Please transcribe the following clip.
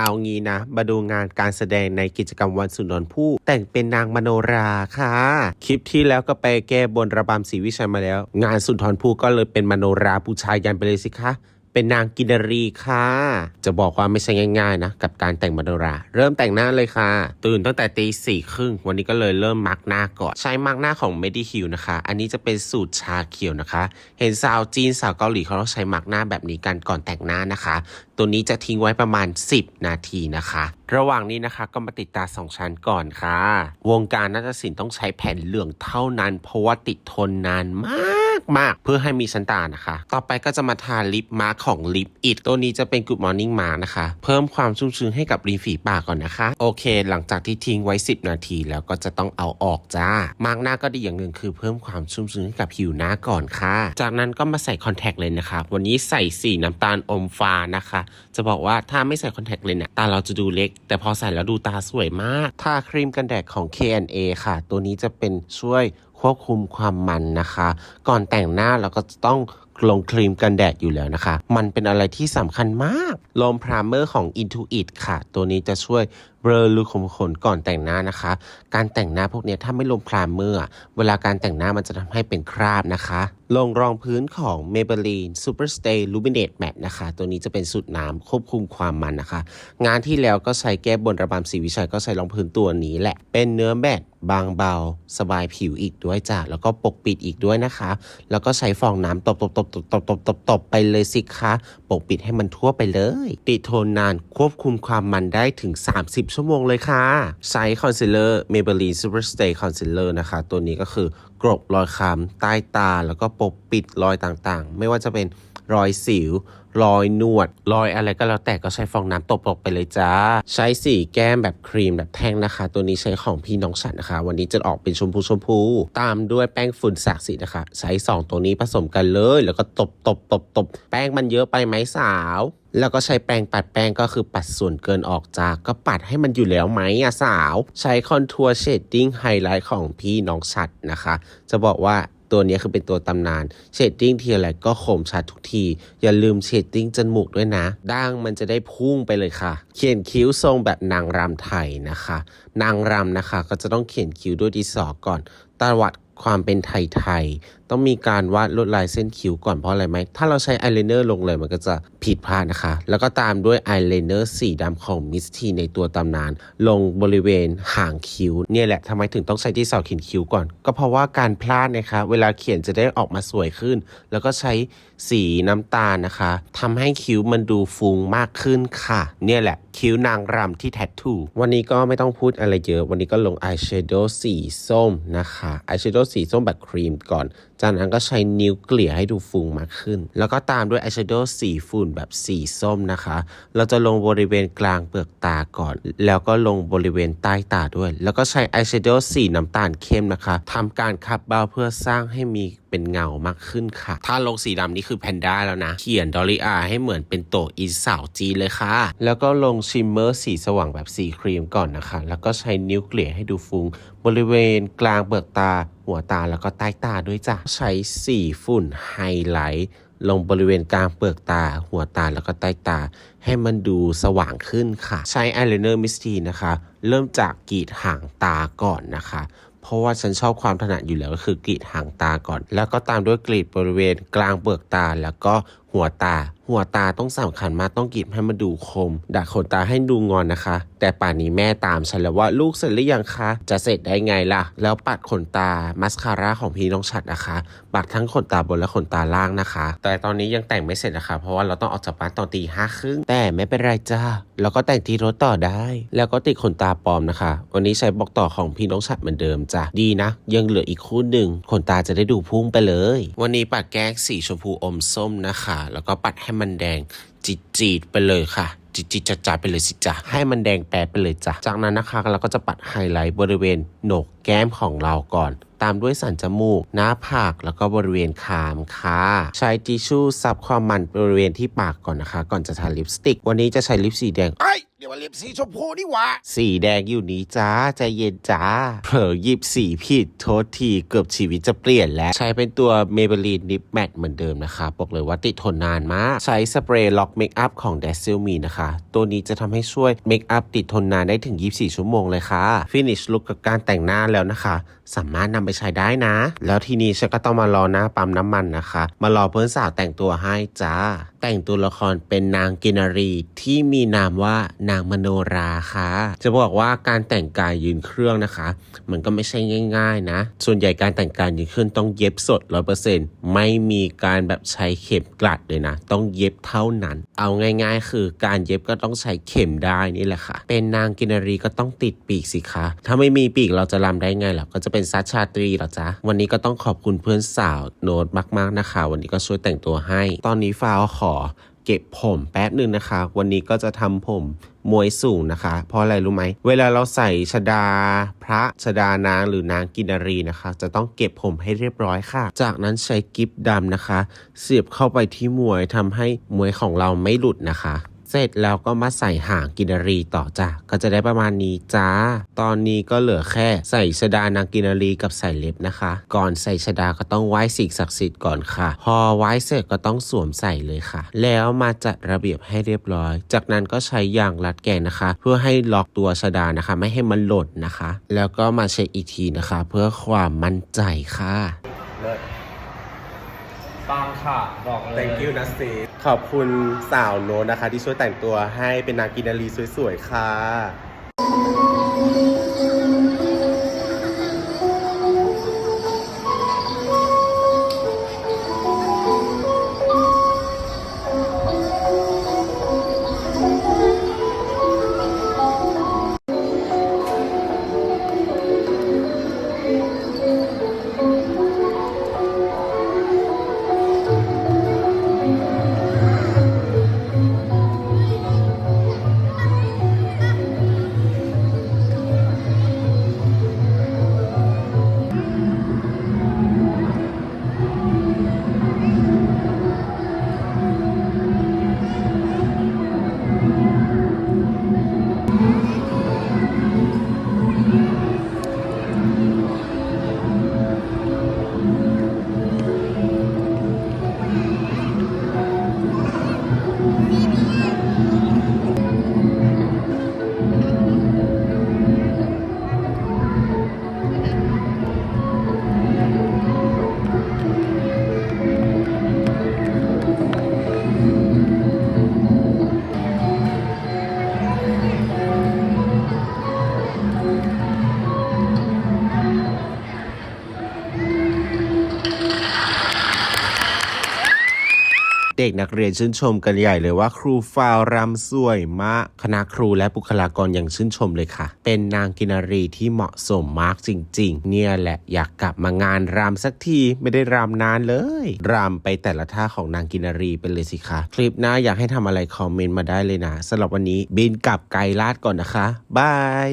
เอางี้นะ มาดูงานการแสดงในกิจกรรมวันสุนทรภู่แต่งเป็นนางมโนราค่ะ คลิปที่แล้วก็ไปแก้บนระบำศรีวิชัยมาแล้ว งานสุนทรภู่ก็เลยเป็นมโนราผู้ชายันไปเลยสิคะ เป็นนางกินรีค่ะ จะบอกว่าไม่ใช่ง่ายๆนะ กับการแต่งมโนรา เริ่มแต่งหน้าเลยค่ะ ตื่นตั้งแต่ตีสี่ครึ่ง วันนี้ก็เลยเริ่มมาร์กหน้าก่อน ใช้มาร์กหน้าของ m e d i h i l นะคะ อันนี้จะเป็นสูตรชาเขียวนะคะ เห็นสาวจีนสาวเกาหลีเขาต้องใช้มาร์กหน้าแบบนี้กันก่อนแต่งหน้านะคะ ตัวนี้จะทิ้งไว้ประมาณ 10 นาทีนะคะ ระหว่างนี้นะคะก็มาติดตาสองชั้นก่อนค่ะ วงการนาฏศิลป์ต้องใช้แผ่นเหลืองเท่านั้น เพราะว่าติดทนนานมาก มากๆ เพื่อให้มีชั้นตานะคะ ต่อไปก็จะมาทาลิปมาร์คของลิปอิดตัวนี้จะเป็น Good Morning Mark นะคะ เพิ่มความชุ่มชื้นให้กับริมฝีปากก่อนนะคะ โอเค หลังจากที่ทิ้งไว้ 10 นาทีแล้วก็จะต้องเอาออกจ้า มาร์กหน้าก็ดีอย่างหนึ่งคือเพิ่มความชุ่มชื้นให้กับผิวหน้าก่อนค่ะ จากนั้นก็มาใส่คอนแทคเลนส์นะคะ วันนี้ใส่สีน้ำตาลอมฟ้านะคะ จะบอกว่าถ้าไม่ใส่คอนแทคเลนส์เนี่ยตาเราจะดูเล็ก แต่พอใส่แล้วดูตาสวยมาก ทาครีมกันแดดของ K N A ค่ะ ตัวนี้จะเป็นช่วย ควบคุมความมันนะคะ ก่อนแต่งหน้าเราก็จะต้อง ลงครีมกันแดดอยู่แล้วนะคะ มันเป็นอะไรที่สำคัญมากลมพรามเมอร์ของ Intuit ค่ะ ตัวนี้จะช่วยเบลอรูขุมขนก่อนแต่งหน้านะคะ การแต่งหน้าพวกเนี้ยถ้าไม่ลงพรามเมอร์เวลาการแต่งหน้ามันจะทำให้เป็นคราบนะคะลงรองพื้นของ Maybelline Superstay Luminate Matte นะคะ ตัวนี้จะเป็นสูตรน้ำควบคุมความมันนะคะ งานที่แล้วก็ใช้แก้บนระบำศรีวิชัยก็ใช้รองพื้นตัวนี้แหละ เป็นเนื้อแมตบางเบา สบายผิวอีกด้วยจ้ะแล้วก็ปกปิดอีกด้วยนะคะ แล้วก็ใช้ฟองน้ำตบตบตบตบตบตบไปเลยสิคะปกปิดให้มันทั่วไปเลย ติโทนนานควบคุมความมันได้ถึง 30 ชั่วโมงเลยค่ะใช้คอนซีลเลอร์ Maybelline Superstay Concealer นะคะ ตัวนี้ก็คือกรบรอยค้ำใต้ตาแล้วก็ปกปิดรอยต่างๆ ไม่ว่าจะเป็นรอยสิว รอยนวด รอยอะไรก็แล้วแต่ก็ใช้ฟองน้ำตบๆไปเลยจ้า ใช้สีแก้มแบบครีมแบบแท่งนะคะ ตัวนี้ใช้ของพี่น้องฉันนะคะ วันนี้จะออกเป็นชมพูชมพู ตามด้วยแป้งฝุ่นสักสีนะคะ ใช้ 2 ตัวนี้ผสมกันเลย แล้วก็ตบตบตบตบแป้งมันเยอะไปไหมสาวแล้วก็ใช้แปรงปัดแป้งก็คือปัดส่วนเกินออกจากก็ปัดให้มันอยู่แล้วไหมอะสาว ใช้คอนทัวร์เชดดิ้งไฮไลท์ของพี่น้องชัดนะคะ จะบอกว่า ตัวนี้คือเป็นตัวตำนานเชดดิ้งทีอะไรก็คมชัดทุกที อย่าลืมเชดดิ้งจมูกด้วยนะด่างมันจะได้พุ่งไปเลยค่ะ เขียนคิ้วทรงแบบนางรำไทยนะคะ นางรำนะคะก็จะต้องเขียนคิ้วด้วยดินสอก่อนตวัดความเป็นไทยๆ ต้องมีการวาดลวดลายเส้นคิ้วก่อนเพราะอะไรไหม ถ้าเราใช้อายไลเนอร์ลงเลยมันก็จะผิดพลาดนะคะ แล้วก็ตามด้วยอายไลเนอร์สีดำของมิสทีในตัวตำนาน ลงบริเวณหางคิ้ว เนี่ยแหละทำไมถึงต้องใช้ที่เสาเขียนคิ้วก่อน ก็เพราะว่าการพลาดนะคะเวลาเขียนจะได้ออกมาสวยขึ้น แล้วก็ใช้สีน้ำตาลนะคะทำให้คิ้วมันดูฟูงมากขึ้นค่ะ เนี่ยแหละคิ้วนางรำที่แทททูวันนี้ก็ไม่ต้องพูดอะไรเยอะ วันนี้ก็ลงอายแชโดว์สีส้มนะคะอายแชโดว์สีส้มแบบครีมก่อนจากนั้นก็ใช้นิ้วเกลี่ยให้ดูฟูงมากขึ้น แล้วก็ตามด้วยอายแชโดว์สีฝุ่นแบบสีส้มนะคะ เราจะลงบริเวณกลางเปลือกตาก่อน แล้วก็ลงบริเวณใต้ตาด้วย แล้วก็ใช้อายแชโดว์สีน้ำตาลเข้มนะคะทำการคับเบ้าเพื่อสร้างให้มีเป็นเงามากขึ้นค่ะ ถ้าลงสีดำนี่คือแพนด้าแล้วนะ เขียนดอลลี่อาให้เหมือนเป็นโตอีสาวจีเลยค่ะ แล้วก็ลงชิมเมอร์สีสว่างแบบสีครีมก่อนนะคะ แล้วก็ใช้นิ้วเกลี่ยให้ดูฟูงบริเวณกลางเปลือกตา หัวตาแล้วก็ใต้ตาด้วยจ้ะ ใช้สีฝุ่นไฮไลท์ลงบริเวณกลางเปลือกตา หัวตาแล้วก็ใต้ตา ให้มันดูสว่างขึ้นค่ะ ใช้อายไลเนอร์มิสทีนะคะ เริ่มจากกรีดหางตาก่อนนะคะ เพราะว่าฉันชอบความถนัดอยู่แล้วก็คือกรีดหางตาก่อน แล้วก็ตามด้วยกรีดบริเวณกลางเปลือกตาแล้วก็ หัวตา หัวตาต้องสำคัญมากต้องกรีดให้มันดูคม ดัดขนตาให้ดูงอนนะคะ แต่ป่านนี้แม่ตามฉันแล้วว่าลูกเสร็จหรือยังคะ จะเสร็จได้ไงล่ะ แล้วปัดขนตามัสคาร่าของพี่น้องชัดนะคะ ปัดทั้งขนตาบนและขนตาล่างนะคะ แต่ตอนนี้ยังแต่งไม่เสร็จนะคะ เพราะว่าเราต้องออกจากบ้านตอนตีห้าครึ่งแต่ไม่เป็นไรจ้าแล้วก็แต่งที่รถต่อได้ แล้วก็ติดขนตาปลอมนะคะ วันนี้ใช้บอกต่อของพี่น้องชัดเหมือนเดิมจ้ะดีนะ ยังเหลืออีกคู่หนึ่งขนตาจะได้ดูพุ่งไปเลย วันนี้ปัดแก้สีชมพูอมส้มนะคะแล้วก็ปัดให้มันแดงจีดจีดๆไปเลยค่ะจิจิจัดจัดไปเลยสิจ้ะให้มันแดงแปดไปเลยจ้ะจากนั้นนะคะเราก็จะปัดไฮไลท์บริเวณโหนกแก้มของเราก่อน ตามด้วยสันจมูก หน้าผากแล้วก็บริเวณคางค่ะใช้ทิชชู่ซับความมันบริเวณที่ปากก่อนนะคะ ก่อนจะทาลิปสติก วันนี้จะใช้ลิปสีแดงไอ เดี๋ยวว่าล็บสีชมพูนี่หว่า สีแดงอยู่นี้จ้าใจเย็นจ้า เผลอหยิบสีผิดโทษทีเกือบชีวิตจะเปลี่ยนแล้ว ใช้เป็นตัว Maybelline Nip Matte เหมือนเดิมนะคะบอกเลยว่าติดทนนานมาก ใช้สเปรย์ล็อกเมคอัพของ d a z z l e Me นะคะ ตัวนี้จะทำให้ช่วยเมคอัพติดทนนานได้ถึง 24 ชั่วโมงเลยค่ะ Finish Look กับการแต่งหน้าแล้วนะคะ สามารถนำไปใช้ได้นะ แล้วทีนี้ฉันก็ต้องมารอหน้าปั๊มน้ำมันนะคะ มารอเพื่อนสาวแต่งตัวให้จ้า แต่งตัวละครเป็นนางกินนารีที่มีนามว่านางมโนราค่ะ จะบอกว่าการแต่งกายยืนเครื่องนะคะ มันก็ไม่ใช่ง่าย ๆ นะ ส่วนใหญ่การแต่งกายยืนเครื่องต้องเย็บสดร้อเปอร์เซ็นต์ไม่มีการแบบใช้เข็มกลัดเลยนะ ต้องเย็บเท่านั้น เอาง่าย ๆ คือการเย็บก็ต้องใช้เข็มได้นี่แหละค่ะ เป็นนางกินารีก็ต้องติดปีกสิคะถ้าไม่มีปีกเราจะรำได้ไงล่ะก็จะเป็นซัชชาตรีหรอจ๊ะวันนี้ก็ต้องขอบคุณเพื่อนสาวโน้ตมากๆนะคะ วันนี้ก็ช่วยแต่งตัวให้ ตอนนี้ฟ้าขอเก็บผมแป๊บหนึ่งนะคะ วันนี้ก็จะทำผม มวยสูงนะคะ เพราะอะไรรู้ไหม เวลาเราใส่ชดา พระชดานางหรือนางกินารีนะคะ จะต้องเก็บผมให้เรียบร้อยค่ะ จากนั้นใช้กิฟดำนะคะ เสียบเข้าไปที่มวยทำให้มวยของเราไม่หลุดนะคะ เสร็จแล้วก็มาใส่หางกินารีต่อจ้ะก็จะได้ประมาณนี้จ้า ตอนนี้ก็เหลือแค่ใส่ชดานางกินารีกับใส่เล็บนะคะ ก่อนใส่ชดาก็ต้องไหว้สิ่งศักดิ์สิทธิ์ก่อนค่ะ พอไหว้เสร็จก็ต้องสวมใส่เลยค่ะ แล้วมาจัดระเบียบให้เรียบร้อย จากนั้นก็ใช้ยางรัดแกนนะคะ เพื่อให้ล็อกตัวชดานะคะ ไม่ให้มันหล่นนะคะ แล้วก็มาเช็คอีกทีนะคะ เพื่อความมั่นใจค่ะ ปังค่ะ บอกเลย Thank you นะเซขอบคุณสาวโน้ตนะคะ ที่ช่วยแต่งตัวให้เป็นนางกินนารีสวยๆค่ะ เด็กนักเรียนชื่นชมกันใหญ่เลยว่าครูฟาวรำสวยมากคณะครูและบุคลากรยังชื่นชมเลยค่ะ เป็นนางกินารีที่เหมาะสมมากจริง ๆ เนี่ยแหละอยากกลับมางานรำสักทีไม่ได้รำนานเลยรำไปแต่ละท่าของนางกินารีเป็นเลยสิคะคลิปหน้าอยากให้ทำอะไรคอมเมนต์มาได้เลยนะสำหรับวันนี้บินกลับไกลลาดก่อนนะคะบาย